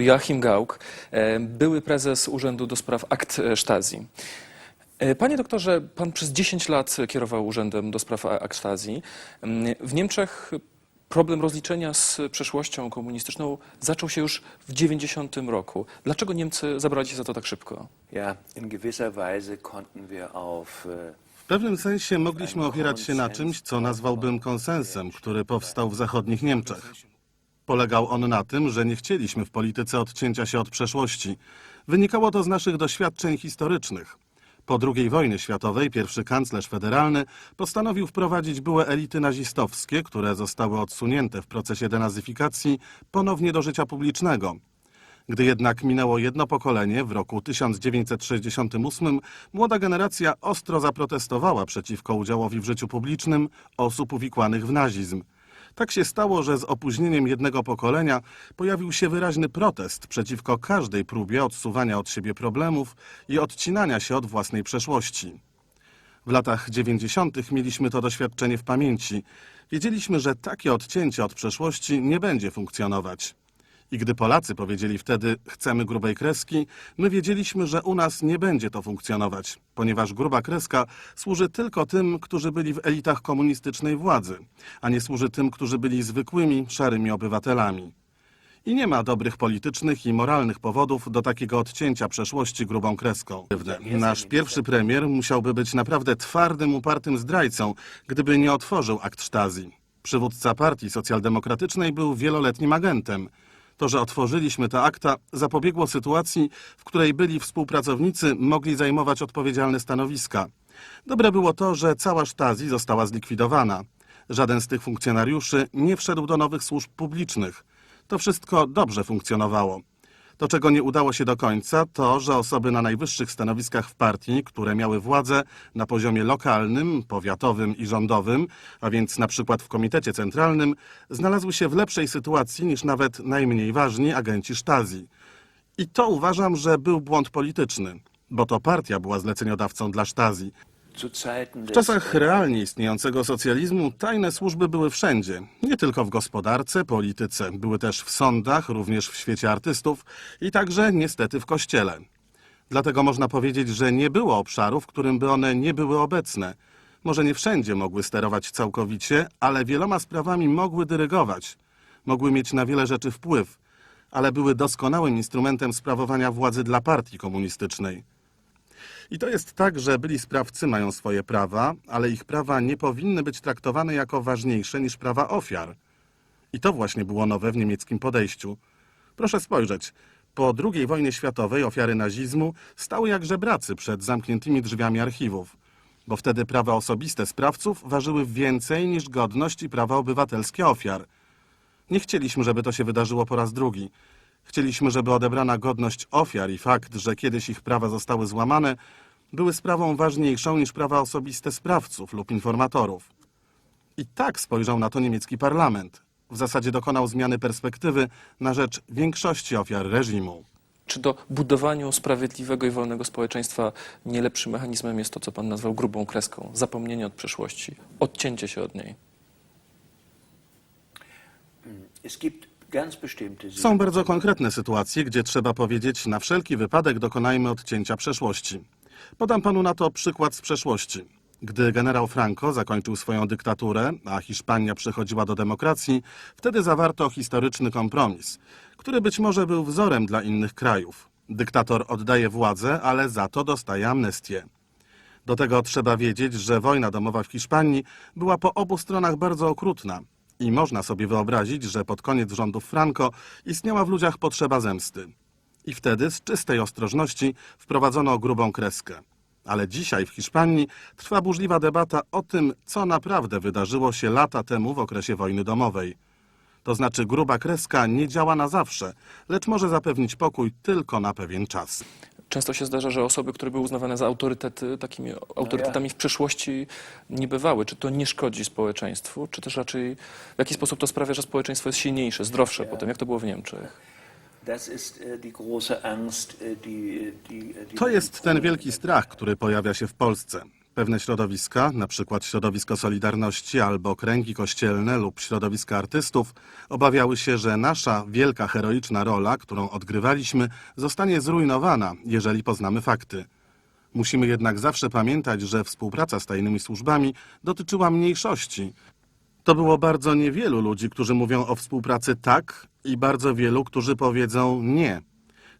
Joachim Gauck, e, były prezes Urzędu do Spraw Akt e, Stasi. E, Panie doktorze, pan przez 10 lat kierował Urzędem do Spraw Akt Stasi. Mm, W Niemczech problem rozliczenia z przeszłością komunistyczną zaczął się już w 90 roku. Dlaczego Niemcy zabrali się za to tak szybko? Ja, in gewisser Weise konnten wir auf W pewnym sensie mogliśmy opierać się na czymś, co nazwałbym konsensem, który powstał w zachodnich Niemczech. Polegał on na tym, że nie chcieliśmy w polityce odcięcia się od przeszłości. Wynikało to z naszych doświadczeń historycznych. Po II wojnie światowej pierwszy kanclerz federalny postanowił wprowadzić byłe elity nazistowskie, które zostały odsunięte w procesie denazyfikacji, ponownie do życia publicznego. Gdy jednak minęło jedno pokolenie, w roku 1968 młoda generacja ostro zaprotestowała przeciwko udziałowi w życiu publicznym osób uwikłanych w nazizm. Tak się stało, że z opóźnieniem jednego pokolenia pojawił się wyraźny protest przeciwko każdej próbie odsuwania od siebie problemów i odcinania się od własnej przeszłości. W latach 90. mieliśmy to doświadczenie w pamięci. Wiedzieliśmy, że takie odcięcie od przeszłości nie będzie funkcjonować. I gdy Polacy powiedzieli wtedy chcemy grubej kreski, my wiedzieliśmy, że u nas nie będzie to funkcjonować, ponieważ gruba kreska służy tylko tym, którzy byli w elitach komunistycznej władzy, a nie służy tym, którzy byli zwykłymi, szarymi obywatelami. I nie ma dobrych politycznych i moralnych powodów do takiego odcięcia przeszłości grubą kreską. Nasz pierwszy premier musiałby być naprawdę twardym, upartym zdrajcą, gdyby nie otworzył akt Stasi. Przywódca partii socjaldemokratycznej był wieloletnim agentem. To, że otworzyliśmy te akta, zapobiegło sytuacji, w której byli współpracownicy mogli zajmować odpowiedzialne stanowiska. Dobre było to, że cała Stasi została zlikwidowana. Żaden z tych funkcjonariuszy nie wszedł do nowych służb publicznych. To wszystko dobrze funkcjonowało. To, czego nie udało się do końca, to, że osoby na najwyższych stanowiskach w partii, które miały władzę na poziomie lokalnym, powiatowym i rządowym, a więc na przykład w Komitecie Centralnym, znalazły się w lepszej sytuacji niż nawet najmniej ważni agenci Stasi. I to uważam, że był błąd polityczny, bo to partia była zleceniodawcą dla Stasi. W czasach realnie istniejącego socjalizmu tajne służby były wszędzie. Nie tylko w gospodarce, polityce. Były też w sądach, również w świecie artystów i także niestety w kościele. Dlatego można powiedzieć, że nie było obszaru, w którym by one nie były obecne. Może nie wszędzie mogły sterować całkowicie, ale wieloma sprawami mogły dyrygować. Mogły mieć na wiele rzeczy wpływ, ale były doskonałym instrumentem sprawowania władzy dla partii komunistycznej. I to jest tak, że byli sprawcy mają swoje prawa, ale ich prawa nie powinny być traktowane jako ważniejsze niż prawa ofiar. I to właśnie było nowe w niemieckim podejściu. Proszę spojrzeć. Po II wojnie światowej ofiary nazizmu stały jak żebracy przed zamkniętymi drzwiami archiwów, bo wtedy prawa osobiste sprawców ważyły więcej niż godność i prawa obywatelskie ofiar. Nie chcieliśmy, żeby to się wydarzyło po raz drugi. Chcieliśmy, żeby odebrana godność ofiar i fakt, że kiedyś ich prawa zostały złamane, były sprawą ważniejszą niż prawa osobiste sprawców lub informatorów. I tak spojrzał na to niemiecki parlament. W zasadzie dokonał zmiany perspektywy na rzecz większości ofiar reżimu. Czy do budowaniu sprawiedliwego i wolnego społeczeństwa nie lepszym mechanizmem jest to, co pan nazwał grubą kreską? Zapomnienie od przeszłości, odcięcie się od niej. es gibt Są bardzo konkretne sytuacje, gdzie trzeba powiedzieć, na wszelki wypadek dokonajmy odcięcia przeszłości. Podam panu na to przykład z przeszłości. Gdy generał Franco zakończył swoją dyktaturę, a Hiszpania przechodziła do demokracji, wtedy zawarto historyczny kompromis, który być może był wzorem dla innych krajów. Dyktator oddaje władzę, ale za to dostaje amnestię. Do tego trzeba wiedzieć, że wojna domowa w Hiszpanii była po obu stronach bardzo okrutna i można sobie wyobrazić, że pod koniec rządów Franco istniała w ludziach potrzeba zemsty. I wtedy z czystej ostrożności wprowadzono grubą kreskę. Ale dzisiaj w Hiszpanii trwa burzliwa debata o tym, co naprawdę wydarzyło się lata temu w okresie wojny domowej. To znaczy gruba kreska nie działa na zawsze, lecz może zapewnić pokój tylko na pewien czas. Często się zdarza, że osoby, które były uznawane za autorytety, takimi autorytetami w przyszłości nie bywały. Czy to nie szkodzi społeczeństwu, czy też raczej w jaki sposób to sprawia, że społeczeństwo jest silniejsze, zdrowsze potem? Jak to było w Niemczech? Die, die, die To jest ten wielki strach, który pojawia się w Polsce. Pewne środowiska, przykład środowisko Solidarności albo kręgi kościelne lub środowiska artystów, obawiały się, że nasza wielka heroiczna rola, którą odgrywaliśmy, zostanie zrujnowana, jeżeli poznamy fakty. Musimy jednak zawsze pamiętać, że współpraca z tajnymi służbami dotyczyła mniejszości. To było bardzo niewielu ludzi, którzy mówią o współpracy tak i bardzo wielu, którzy powiedzą nie.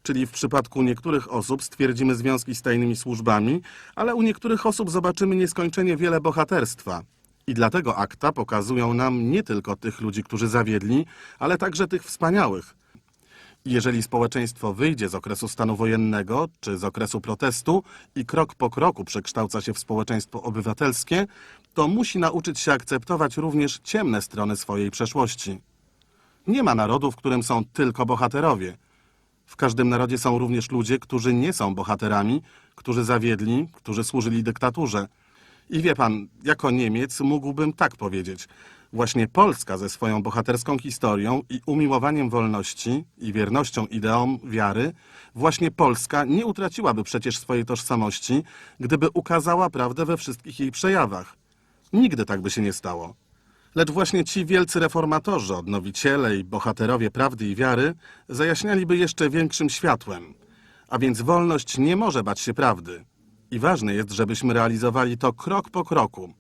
Czyli w przypadku niektórych osób stwierdzimy związki z tajnymi służbami, ale u niektórych osób zobaczymy nieskończenie wiele bohaterstwa. I dlatego akta pokazują nam nie tylko tych ludzi, którzy zawiedli, ale także tych wspaniałych. Jeżeli społeczeństwo wyjdzie z okresu stanu wojennego czy z okresu protestu i krok po kroku przekształca się w społeczeństwo obywatelskie, to musi nauczyć się akceptować również ciemne strony swojej przeszłości. Nie ma narodu, w którym są tylko bohaterowie. W każdym narodzie są również ludzie, którzy nie są bohaterami, którzy zawiedli, którzy służyli dyktaturze. I wie pan, jako Niemiec mógłbym tak powiedzieć. Właśnie Polska ze swoją bohaterską historią i umiłowaniem wolności i wiernością ideom wiary, właśnie Polska nie utraciłaby przecież swojej tożsamości, gdyby ukazała prawdę we wszystkich jej przejawach. Nigdy tak by się nie stało. Lecz właśnie ci wielcy reformatorzy, odnowiciele i bohaterowie prawdy i wiary zajaśnialiby jeszcze większym światłem. A więc wolność nie może bać się prawdy. I ważne jest, żebyśmy realizowali to krok po kroku,